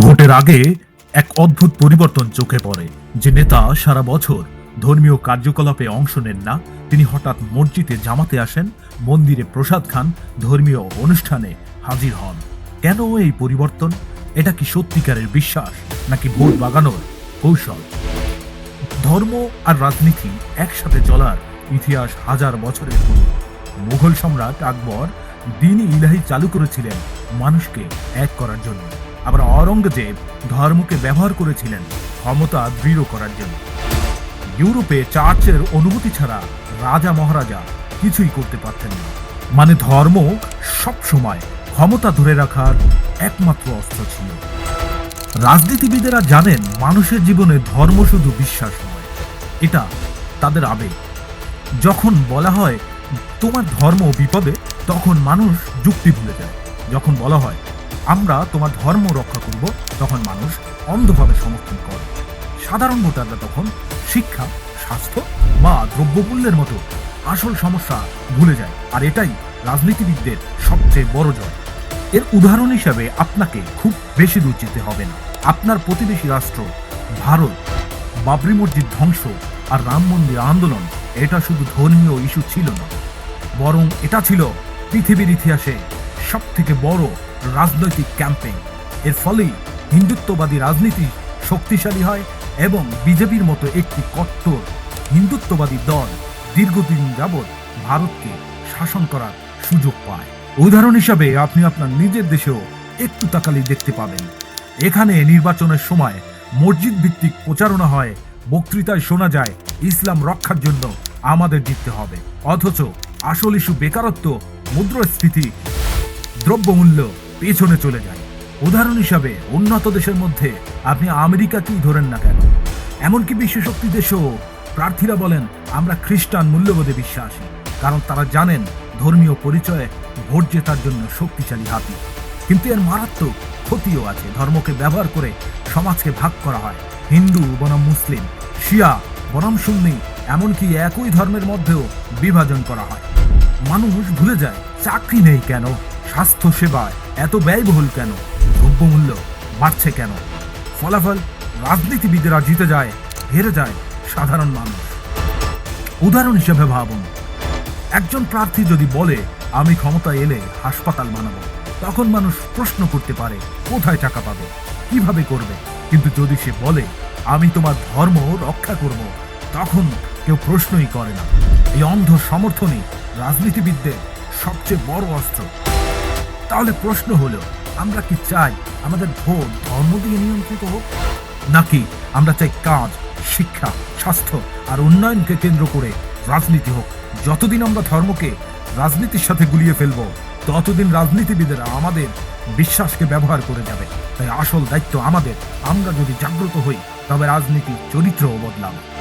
ভোটের আগে এক অদ্ভুত পরিবর্তন চোখে পড়ে। যে নেতা সারা বছর ধর্মীয় কার্যকলাপে অংশ নেন না, তিনি হঠাৎ মসজিদে জামাতে আসেন, মন্দিরে প্রসাদ খান, ধর্মীয় অনুষ্ঠানে হাজির হন। কেন এই পরিবর্তন? এটা কি সত্যিকারের বিশ্বাস, নাকি ভোট বাগানোর কৌশল? ধর্ম আর রাজনীতি একসাথে চলার ইতিহাস হাজার বছরের মুঘল সম্রাট আকবর দিনই ইলাহি চালু করেছিলেন মানুষকে এক করার জন্য। আবার অরঙ্গজেব ধর্মকে ব্যবহার করেছিলেন ক্ষমতা দৃঢ় করার জন্য। ইউরোপে চার্চের অনুমতি ছাড়া রাজা মহারাজা কিছুই করতে পারতেন না। মানে ধর্ম সব সময় ক্ষমতা ধরে রাখার একমাত্র অস্ত্র ছিল। রাজনীতিবিদেরা জানেন মানুষের জীবনে ধর্ম শুধু বিশ্বাস নয়, এটা তাদের আবেগ। যখন বলা হয় তোমার ধর্ম বিপদে, তখন মানুষ যুক্তি ভুলে যায়। যখন বলা হয় আমরা তোমার ধর্ম রক্ষা করব তখন মানুষ অন্ধভাবে সমর্থন করে। সাধারণ ভোটাররা তখন শিক্ষা, স্বাস্থ্য বা দ্রব্যমূল্যের মতো আসল সমস্যা ভুলে যায়, আর এটাই রাজনীতিবিদদের সবচেয়ে বড় জয়। এর উদাহরণ হিসাবে আপনাকে খুব বেশি দূর যেতে হবে না। আপনার প্রতিবেশী রাষ্ট্র, ভারত, বাবরি মসজিদ ধ্বংস আর রাম মন্দির আন্দোলন, এটা শুধু ধর্মীয় ইস্যু ছিল না, বরং এটা ছিল পৃথিবীর ইতিহাসে সব থেকে বড় রাজনৈতিক ক্যাম্পেইন। এর ফলেই হিন্দুত্ববাদী রাজনীতি শক্তিশালী হয় এবং বিজেপির মতো একটি কট্টর হিন্দুত্ববাদী দল দীর্ঘদিন যাবৎ ভারতকে শাসন করার সুযোগ পায়। উদাহরণ হিসাবে আপনি আপনার নিজের দেশেও একটু তাকালেই দেখতে পাবেন। এখানে নির্বাচনের সময় মসজিদ ভিত্তিক প্রচারণা হয়, বক্তৃতায় শোনা যায়, ইসলাম রক্ষার জন্য আমাদের জিততে হবে। অথচ আসল ইস্যু বেকারত্ব, মুদ্রাস্ফীতি, দ্রব্যমূল্য পেছনে চলে যায়। উদাহরণ হিসাবে, উন্নত দেশের মধ্যে আপনি আমেরিকাকেই ধরেন না কেন? এমনকি বিশ্বশক্তি দেশেও প্রার্থীরা বলেন, আমরা খ্রিস্টান মূল্যবোধে বিশ্বাসী। কারণ তারা জানেন, ধর্মীয় পরিচয়ে ভোট জেতার জন্য শক্তিশালী হাতি। কিন্তু এর মারাত্মক ক্ষতিও আছে। ধর্মকে ব্যবহার করে সমাজকে ভাগ করা হয়। হিন্দু বনাম মুসলিম, শিয়া বনাম সুন্নি, এমনকি একই ধর্মের মধ্যেও বিভাজন করা হয়। মানুষ ভুলে যায়, চাকরি নেই কেন? স্বাস্থ্য সেবায় এত ব্যয়বহুল কেন? দ্রব্যমূল্য বাড়ছে কেন? ফলাফল রাজনীতিবিদেরা জিতে যায়, হেরে যায় সাধারণ মানুষ। উদাহরণ হিসেবে ভাবুন, একজন প্রার্থী যদি বলে, আমি ক্ষমতায় এলে হাসপাতাল বানাবো তখন মানুষ প্রশ্ন করতে পারে, কোথায় টাকা পাবে? কীভাবে করবে? কিন্তু যদি সে বলে, আমি তোমার ধর্ম রক্ষা করব তখন কেউ প্রশ্নই করে না। এই অন্ধ সমর্থনই রাজনীতিবিদদের সবচেয়ে বড় অস্ত্র। তাহলে প্রশ্ন হলো, আমরা কি চাই আমাদের ভোট ধর্ম দিয়ে নিয়ন্ত্রিত হোক? নাকি আমরা চাই কাজ, শিক্ষা, স্বাস্থ্য আর উন্নয়নকে কেন্দ্র করে রাজনীতি হোক? যতদিন আমরা ধর্মকে রাজনীতির সাথে গুলিয়ে ফেলব, ততদিন রাজনীতিবিদেরা আমাদের বিশ্বাসকে ব্যবহার করে যাবে। তাই আসল দায়িত্ব আমাদের। আমরা যদি জাগ্রত হই, তবে রাজনীতির চরিত্রও বদলাবে।